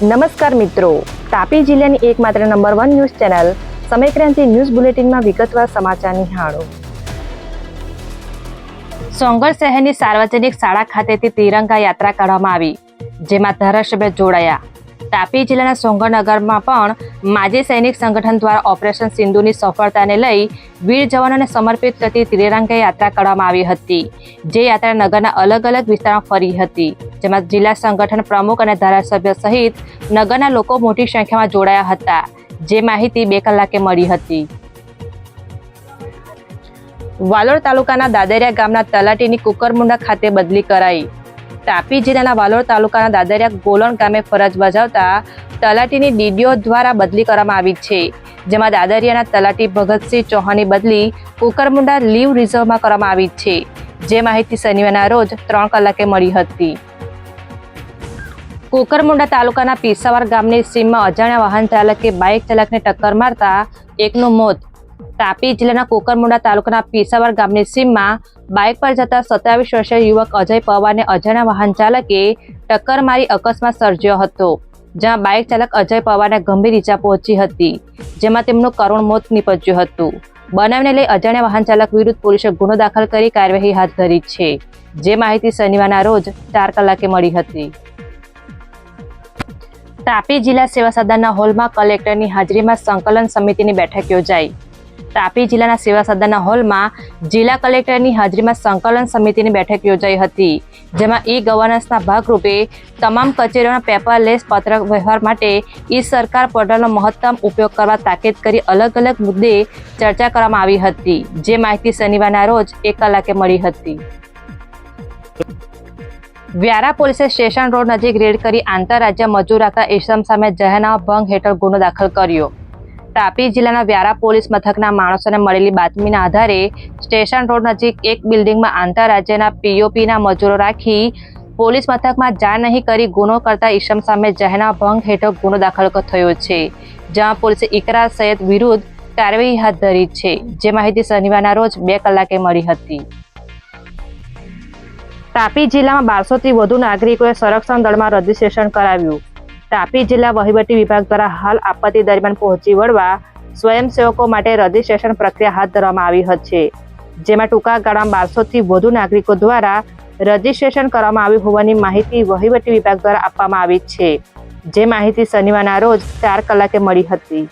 નમસ્કાર મિત્રો. તાપી જિલ્લાની એકમાત્ર number one news channel Samaykranti news બુલેટિનમાં વિગતવાર સમાચાર નિહાળો. સોંગર શહેરની સાર્વજનિક શાળા ખાતેથી તિરંગા યાત્રા કાઢવામાં આવી, જેમાં ધારાસભ્ય જોડાયા. તાપી જિલ્લાના સોંગરનગરમાં પણ માજી સૈનિક સંગઠન દ્વારા ઓપરેશન સિંધુની સફળતાને લઈ વીર જવાનોને સમર્પિત થતી ત્રિરંગા યાત્રા કરવામાં આવી હતી. જે યાત્રા નગરના અલગ અલગ વિસ્તારમાં ફરી હતી. જેમાં જિલ્લા સંગઠન પ્રમુખ અને ધારાસભ્ય સહિત નગરના લોકો મોટી સંખ્યામાં જોડાયા હતા. જે માહિતી બે કલાકે મળી હતી. વાલોડ તાલુકાના દાદરિયા ગામના તલાટીની કુકરમુંડા ખાતે બદલી કરાઈ. તાપી જિલ્લાના વાલોડ તાલુકાના દાદરિયા ગોલણ ગામે ફરજ બજાવતા તલાટીની ડીડીઓ દ્વારા બદલી કરવામાં આવી છે. જેમાં દાદરિયાના તલાટી ભગતસિંહ ચૌહાણની બદલી કુકરમુંડા લીવ રિઝર્વમાં કરવામાં આવી છે. જે માહિતી શનિવારના રોજ ત્રણ કલાકે મળી હતી. કુકરમુંડા તાલુકાના પીસાવર ગામની સીમમાં અજાણ્યા વાહન ચાલકે બાઇક ચાલકને ટક્કર મારતા એકનું મોત તાપી જિલ્લાના કોકરમુંડા તાલુકાના પીસાવર ગામની સીમમાં બાઇક પર જતા સત્યાવીસ વર્ષીય યુવક અજય પવારને અજાણ્યા વાહન ચાલકે ટક્કર મારી અકસ્માત સર્જ્યો હતો, જ્યાં બાઇક ચાલક અજય પવારને ગંભીર ઈજા પહોંચી હતી, જેમાં તેમનું કરુણ મોત નીપજ્યું હતું. બનાવને લઈ અજાણ્યા વાહન ચાલક વિરુદ્ધ પોલીસે ગુનો દાખલ કરી કાર્યવાહી હાથ ધરી છે, જે માહિતી શનિવારના રોજ ચાર કલાકે મળી હતી. તાપી જિલ્લા સેવા સદનના હોલમાં કલેક્ટરની હાજરીમાં સંકલન સમિતિની બેઠક યોજાઈ. તાપી જિલ્લાના સેવા સદનના હોલમાં જિલ્લા કલેક્ટરની હાજરીમાં સંકલન સમિતિની બેઠક યોજાઈ હતી, જેમાં ઈ ગવર્નન્સના ભાગરૂપે તમામ કચેરીઓના પેપરલેસ પત્ર વ્યવહાર માટે ઈ સરકાર પોર્ટલનો મહત્તમ ઉપયોગ કરવા તાકીદ કરી અલગ અલગ મુદ્દે ચર્ચા કરવામાં આવી હતી, જે માહિતી શનિવારના રોજ એક કલાકે મળી હતી. વ્યારા પોલીસે સ્ટેશન રોડ નજીક રેડ કરી આંતરરાજ્ય મજૂર રાખતા ઇસમ સામે જાહેરનામા ભંગ હેઠળ ગુનો દાખલ કર્યો. તાપી જિલ્લાના વ્યારા પોલીસ મથકના માણસોને મળેલી બાતમીના આધારે સ્ટેશન રોડ નજીક એક બિલ્ડિંગમાં આંતરરાજ્યના પીઓપીના મજૂરો રાખી પોલીસ મથકમાં જાણ નહીં કરી ગુનો કરતા ઈશમ સામે જહેના ભંગ હેઠળ ગુનો દાખલ થયો છે. જ્યાં પોલીસે ઇકરા સૈયદ વિરુદ્ધ કાર્યવાહી હાથ ધરી છે. જે માહિતી શનિવારના રોજ બે કલાકે મળી હતી. તાપી જિલ્લામાં બારસોથી વધુ નાગરિકોએ સંરક્ષણ દળમાં રજીસ્ટ્રેશન કરાવ્યું. તાપી જિલ્લા વહીવટી વિભાગ દ્વારા હાલ આપત્તિ દરમિયાન પહોંચી વળવા સ્વયંસેવકો માટે રજીસ્ટ્રેશન પ્રક્રિયા હાથ ધરવામાં આવી હતી જેમાં ટૂંકા ગાળામાં બારસોથી વધુ નાગરિકો દ્વારા રજીસ્ટ્રેશન કરવામાં આવ્યું હોવાની માહિતી વહીવટી વિભાગ દ્વારા આપવામાં આવી છે, જે માહિતી શનિવારના રોજ ચાર કલાકે મળી હતી.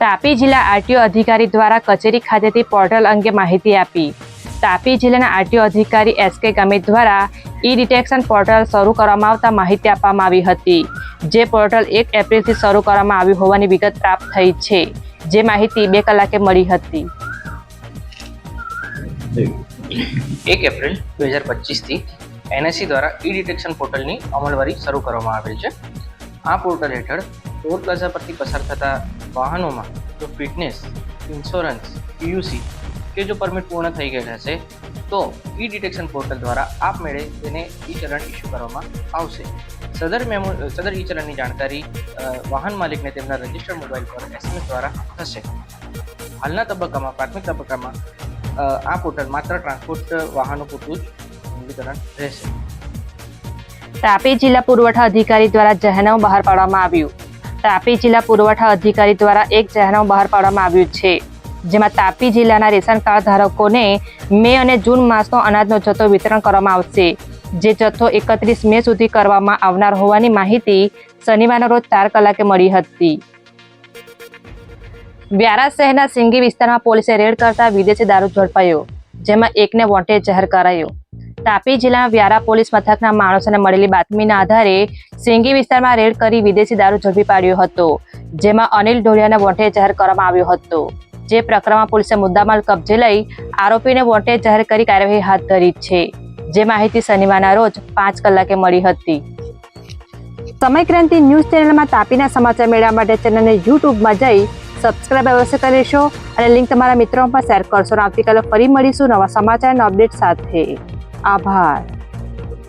તાપી જિલ્લા આરટીઓ અધિકારી દ્વારા કચેરી ખાતેથી પોર્ટલ અંગે માહિતી આપી. તાપી જિલ્લાના આરટીઓ અધિકારી એસ કે ગામિત દ્વારા ઈ ડિટેક્શન પોર્ટલ શરૂ કરવામાં આવતા માહિતી આપવામાં આવી હતી. જે પોર્ટલ એક એપ્રિલથી શરૂ કરવામાં આવ્યું હોવાની વિગત પ્રાપ્ત થઈ છે. જે માહિતી બે કલાકે મળી હતી. એક એપ્રિલ બે હજાર પચીસથી એનએસસી દ્વારા ઈ ડિટેક્શન પોર્ટલની અમલવારી શરૂ કરવામાં આવેલ છે. આ પોર્ટલ હેઠળ ટોલ પ્લાઝા પરથી પસાર થતા વાહનોમાં ફિટનેસ, ઇન્સ્યોરન્સ, પીયુસી કે જો પરમિટ પૂર્ણ થઈ ગયેલ હશે તો ઈ ડિટેક્શન પોર્ટલ દ્વારા આપમેળે તેને ઈ ચલણ ઇસ્યુ કરવામાં આવશે. સદર મેમો, સદર ઈ ચલણની જાણકારી વાહન માલિકને તેમના રજિસ્ટર્ડ મોબાઈલ પર એસએમએસ દ્વારા થશે. હાલના તબક્કામાં, પ્રાથમિક તબક્કામાં આ પોર્ટલ માત્ર ટ્રાન્સપોર્ટ વાહનો પૂરતું જ અમલીકરણ રહેશે. તાપી જિલ્લા પુરવઠા અધિકારી દ્વારા જાહેરનામું બહાર પાડવામાં આવ્યું. તાપી જિલ્લા પુરવઠા અધિકારી દ્વારા એક જાહેરનામું બહાર પાડવામાં આવ્યું છે. જેમાં તાપી જિલ્લાના રેશન કાર્ડ ધારકોને મે અને જૂન માસનો અનાજનો જથ્થો વિતરણ કરવામાં આવશે. જે જથ્થો એકત્રીસ મે સુધી કરવામાં આવનાર હોવાની માહિતી શનિવારના રોજ ચાર કલાકે મળી હતી. વ્યારા શહેરના સિંગી વિસ્તારમાં પોલીસે રેડ કરતા વિદેશી દારૂ ઝડપાયો, જેમાં એકને વોન્ટેડ જાહેર કરાયો. તાપી જિલ્લાના વ્યારા પોલીસ મથકના માણસોને મળેલી બાતમીના આધારે સિંગી વિસ્તારમાં રેડ કરી વિદેશી દારૂ ઝડપી પાડ્યો હતો, જેમાં અનિલ ઢોળિયાને વોન્ટેડ જાહેર કરવામાં આવ્યો હતો. જે પ્રકરણમાં પોલીસે મુદ્દામાલ કબજે લઈ આરોપીને વોન્ટેડ જાહેર કરી કાર્યવાહી હાથ ધરી છે. જે માહિતી શનિવારના રોજ પાંચ કલાકે મળી હતી. સમયક્રાંતિ ન્યૂઝ ચેનલમાં તાપીના સમાચાર મેળવવા માટે ચેનલને યુટ્યુબમાં જઈ સબસ્ક્રાઇબ અવશ્ય કરીશો અને લિંક તમારા મિત્રો પણ શેર કરશો. આવતીકાલે ફરી મળીશું નવા સમાચાર અને અપડેટ સાથે. આભાર.